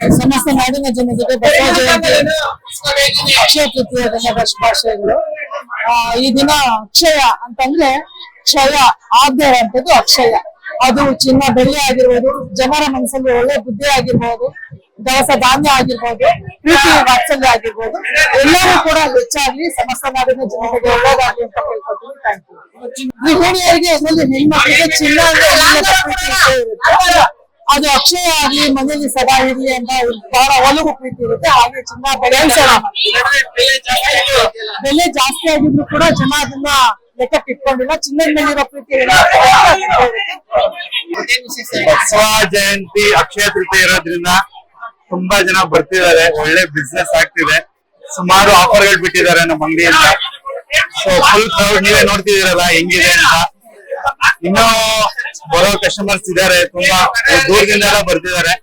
ಸಮಸ್ತ ನಾಡಿನ ಜನತೆಗೆ ಬಸವ ಜಯಂತಿ ಅಕ್ಷಯ ತೃತೀಯ ದಿನದ ಶುಭಾಶಯಗಳು ಈ ದಿನ ಅಕ್ಷಯ ಅಂತಂದ್ರೆ ಕ್ಷಯ ಆದ್ಯರ ಇರುವಂತದ್ದು ಅಕ್ಷಯ ಅದು ಚಿನ್ನ ಬೆಳ್ಳಿ ಆಗಿರ್ಬೋದು ಜನರ ಮನಸ್ಸಲ್ಲಿ ಒಳ್ಳೆ ಬುದ್ಧಿ ಆಗಿರ್ಬೋದು ದವಸ ಧಾನ್ಯ ಆಗಿರ್ಬೋದು ಪ್ರೀತಿ ವಾತ್ಸಲ್ಯ ಆಗಿರ್ಬೋದು ಎಲ್ಲರೂ ಕೂಡ ಹೆಚ್ಚಾಗ್ಲಿ ಸಮಸ್ತ ನಾಡಿನ ಜನತೆಗೆ ಒಳ್ಳೇದಾಗ್ಲಿ ಅಂತ ಕೇಳ್ಕೊತೀನಿ ಥ್ಯಾಂಕ್ ಯು ಗೃಹಿಣಿಯರಿಗೆ ಹೆಣ್ಮಕ್ಳಿಗೆ ಚಿನ್ನ ಅಂದ್ರೆ ಇರುತ್ತೆ ಅದು ಅಕ್ಷಯ ಆಗ್ಲಿ ಮನೇಲಿ ಸದಾ ಇರ್ಲಿ ಅಂತ ಬಹಳ ಒಲವು ಪ್ರೀತಿ ಇರುತ್ತೆ. ಹಾಗೆ ಚಿನ್ನ ಬೆಲೆ ಬೆಲೆ ಜಾಸ್ತಿ ಆಗಿದ್ರು ಕೂಡ ಜನ ಅದನ್ನ ಲೆಕ್ಕಕ್ಕೆ ಇಟ್ಕೊಂಡಿಲ್ಲ. ಚಿನ್ನದ ಮೇಲಿರೋ ಪ್ರೀತಿ ಬಸವ ಜಯಂತಿ ಅಕ್ಷಯ ತೃತೀಯ ಇರೋದ್ರಿಂದ ತುಂಬಾ ಜನ ಬರ್ತಿದ್ದಾರೆ. ಒಳ್ಳೆ ಬಿಸ್ನೆಸ್ ಆಗ್ತಿದೆ. ಸುಮಾರು ಆಫರ್ಗಳು ಬಿಟ್ಟಿದ್ದಾರೆ ನಮ್ಮ ಅಂಗಡಿಯಿಂದ. ಸೊ ಫುಲ್ ಕ್ರೌಡ್ ನೀವೇ ನೋಡ್ತಿದ್ದೀರಲ್ಲ ಹೆಂಗಿದೆ ಅಂತ. ಇನ್ನು ಬರೋ ಕಸ್ಟಮರ್ಸ್ ಇದಾರೆ, ತುಂಬಾ ದೂರದಿಂದ ಬರ್ತಿದ್ದಾರೆ.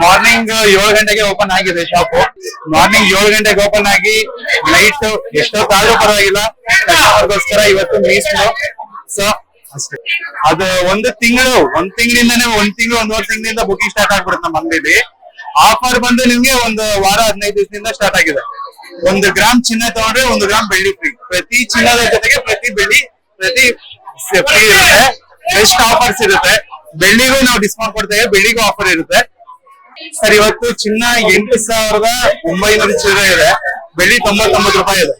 ಮಾರ್ನಿಂಗ್ ಏಳು ಗಂಟೆಗೆ ಓಪನ್ ಆಗಿದೆ ಶಾಪ್ ಮಾರ್ನಿಂಗ್ ಏಳು ಗಂಟೆಗೆ ಓಪನ್ ಆಗಿ ನೈಟ್ ಎಷ್ಟೊತ್ತಾದ್ರೂ ಪರವಾಗಿಲ್ಲ. ಅದಕ್ಕೋಸ್ಕರ ಇವತ್ತು ಮೀಸಲು ಸೊ ಅಷ್ಟೇ. ಅದು ಒಂದು ತಿಂಗಳು, ಒಂದ್ ತಿಂಗಳಿಂದಾನೇ ಒಂದ್ ತಿಂಗಳು, ಒಂದೂವರೆ ತಿಂಗಳಿಂದ ಬುಕಿಂಗ್ ಸ್ಟಾರ್ಟ್ ಆಗ್ಬಿಡುತ್ತೆ ನಮ್ಮ ಆಫರ್ ಬಂದು ನಿಮ್ಗೆ ಒಂದು ವಾರ, ಹದಿನೈದು ದಿವಸದಿಂದ ಸ್ಟಾರ್ಟ್ ಆಗಿದೆ. ಒಂದು ಗ್ರಾಮ್ ಚಿನ್ನ ತಗೊಂಡ್ರೆ ಒಂದು ಗ್ರಾಮ್ ಬೆಳ್ಳಿ ಫ್ರೀ ಪ್ರತಿ ಚಿನ್ನದ ಜೊತೆಗೆ ಪ್ರತಿ ಬೆಳ್ಳಿ, ಪ್ರತಿ ಫ್ರೀ ಇರುತ್ತೆ. ಬೆಸ್ಟ್ ಆಫರ್ಸ್ ಇರುತ್ತೆ. ಬೆಳ್ಳಿಗೂ ನಾವು ಡಿಸ್ಕೌಂಟ್ ಕೊಡ್ತೇವೆ, ಬೆಳ್ಳಿಗೂ ಆಫರ್ ಇರುತ್ತೆ. ಸರ್, ಇವತ್ತು ಚಿನ್ನ ಎಂಟು ಸಾವಿರದ ಒಂಬೈನೂರು ಚಿಲ್ಲರೆ ಇದೆ. ಬೆಳ್ಳಿ ತೊಂಬತ್ತೊಂಬತ್ತು ರೂಪಾಯಿ ಇದೆ.